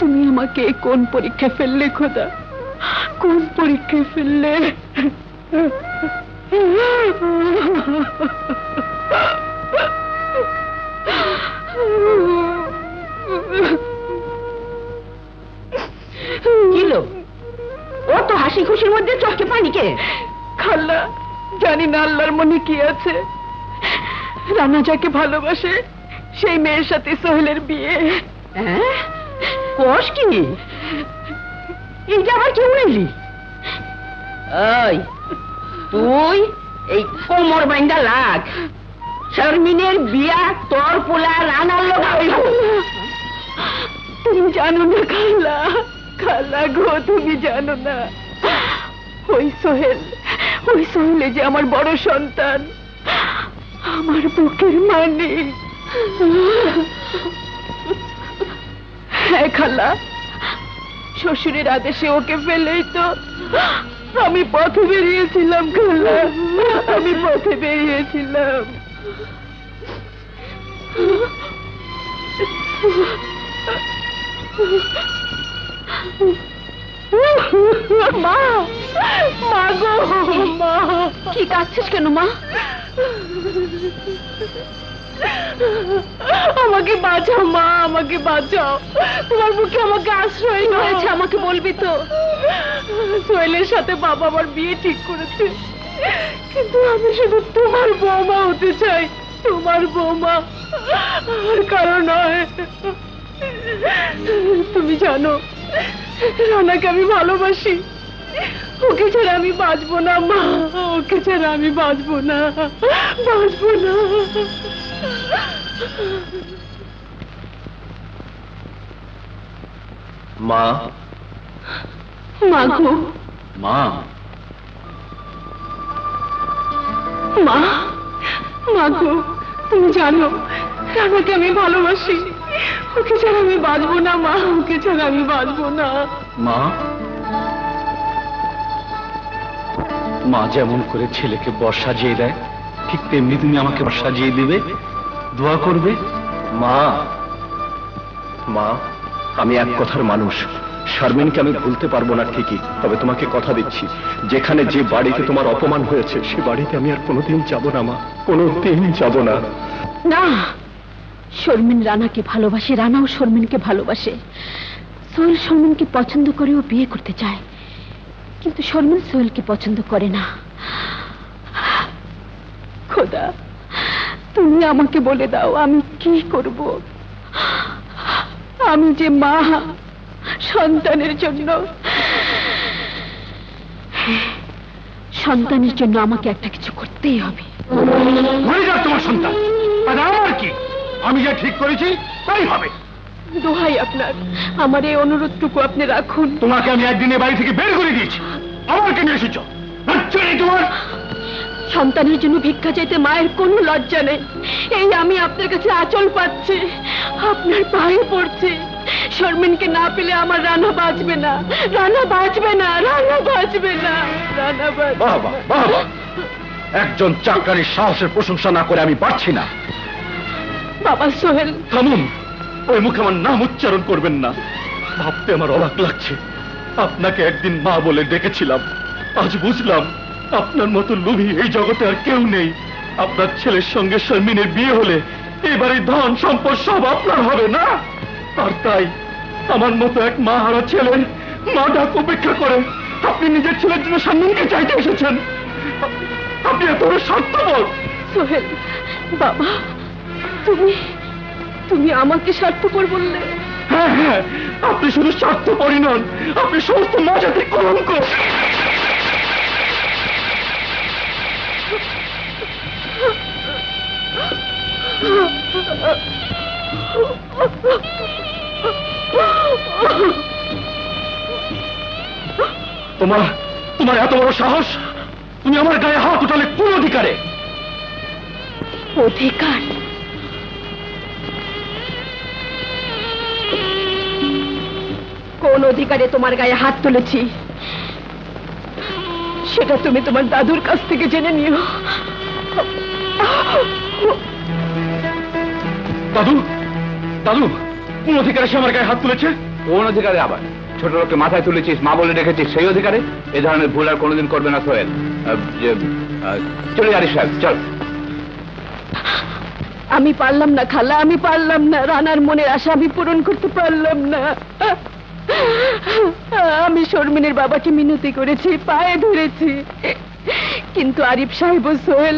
তুমি আমাকে কোন পরীক্ষা ফেললে খোদা? কোন পরীক্ষায় ফেললে? কিলো ও তো হাসি খুশির মধ্যে চোখে পানি কে খাল্লা জানি না আল্লাহর মনে কি আছে। রানা যাকে ভালোবাসে সেই মেয়ের সাথে সোহেলের বিয়ে। হ্যাঁ? কোষ কি? এইটা আবার কেউ তুই এই কোমর লাগ। শারমিনের বিয়া তোর পোলা রানার লোক তুমি জানো না খালা খালা গো, তুমি জানো না। ওই সোহেল, ওই সোহেলে যে আমার বড় সন্তান, আমার বুকের মানে খালা শ্বশুরের আদেশে ওকে ফেলেই তো আমি পথে বেরিয়েছিলাম, খালা। আমি পথে বেরিয়েছিলাম। মা মা গো, মা। কি কেন, মা? আমাকে বাঁচাও মা আমাকে বাঁচাও। তোমার মুখে আমাকে আশ্রয় হয়েছে আমাকে বলবি তো। সোহেলের সাথে বাবা আমার বিয়ে ঠিক করেছে। কিন্তু আমি শুধু তোমার বৌমা হতে চাই তোমার বৌমা। আর কারণ নয়। তুমি জানো রানাকে আমি ভালোবাসি। ওকে ছাড়া আমি বাঁচবো না মা। ওকে ছাড়া আমি বাঁচবো না বাঁচবো না। মা। মাগো মা। মা মাগো তুমি জানো রানাকে আমি ভালোবাসি। ওকে ছাড়া আমি বাঁচবো না মা ওকে ছাড়া আমি বাঁচবো না। মা। মা যেমন করে ছেলেকে বর্ষা সাজিয়ে দেয় ঠিক তেমনি তুমি আমাকে বর্ষা সাজিয়ে দিবে দোয়া করবে। মা। মা। আমি এক কথার মানুষ। শারমিনকে আমি ভুলতে পারব না ঠিকই, তবে তোমাকে কথা দিচ্ছি। যেখানে যে বাড়িতে তোমার অপমান হয়েছে, সে বাড়িতে আমি আর কোনোদিন যাব না, মা। কোনোদিন যাব না। না! শর্মিন রানাকে ভালোবাসে, রানাও শর্মিনকে ভালোবাসে। সোহেল শর্মিনকে পছন্দ করে ও বিয়ে করতে চায়। কিন্তু শর্মিন সোহেলকে পছন্দ করে না। খোদা, তুমি আমাকে বলে দাও, আমি কি করব? আমি যে মা সন্তানের জন্য। সন্তানের জন্য আমাকে একটা কিছু করতেই হবে। মরে যাক তোমার সন্তান। আর আমার কি? আমি যা ঠিক করেছি তাই হবে। দোহাই আপনার। আমার এই অনুরোধটুকু আপনি রাখুন। তোমাকে আমি একদিনে বাড়ি থেকে বের করে দিয়েছি। আমার কেন এসেছ। তোমার সন্তানের জন্য ভিক্ষা চাইতে মায়ের কোনো লজ্জা নেই। এই আমি আপনার কাছে আঁচল পাচ্ছি। আপনার পায়ে পড়ছি। শর্মিনকে না পেলে আমার রানা বাঁচবে না। রানা বাঁচবে না রানা বাঁচবে না রানা বাবা বাবা! একজন চাকরানির সাহসের প্রশংসা না করে আমি পারছি না। বাবা সোহেল। থামুন। ওই মুখে আমার নাম উচ্চারণ করবেন না। ভাবতে আমার অবাক লাগছে। আপনাকে একদিন মা বলে ডেকেছিলাম। আজ বুঝলাম আপনার মতো লোভী এই জগতে আর কেউ নেই। আপনার ছেলের সঙ্গে শর্মিনের বিয়ে হলে এবারে ধন সম্পদ সব আপনার হবে না? আর তাই আমার মতো এক মা হারা ছেলের মা ডাক উপেক্ষা করে আপনি নিজের ছেলের জন্য সম্মানকে চাইতে এসেছেন। আপনি এত স্বার্থপর। সোহেল বাবা তুমি তুমি আমাকে স্বার্থপর বললে। হ্যাঁ হ্যাঁ আপনি শুধু স্বার্থপরই নন আপনি সমস্ত মজাতে কলঙ্ক। তোমার তোমার এত বড় সাহস? তুমি আমার গায়ে হাত উঠালে কোন অধিকারে? অধিকার? কোন অধিকারে তোমার গায়ে হাত তুলেছি? সেটা তুমি তোমার দাদুর কাছ থেকে জেনে নিও। দাদু দাদু কোন অধিকারে সে আমার গায়ে হাত তুলেছে? কোন অধিকারে আবার? ছোট লোককে মাথায় তুলেছিস মা বলে রেখেছিস সেই অধিকারে? এ ধরনের ভুল আর কোনোদিন করবে না সোহেল। চলে আরিফ সাহেব চল। আমি পারলাম না খালা আমি পারলাম না রানার মনের আশা আমি পূরণ করতে পারলাম না। আমি শর্মিনের বাবাকে মিনতি করেছি পায়ে ধরেছি। কিন্তু আরিফ সাহেব ও সোহেল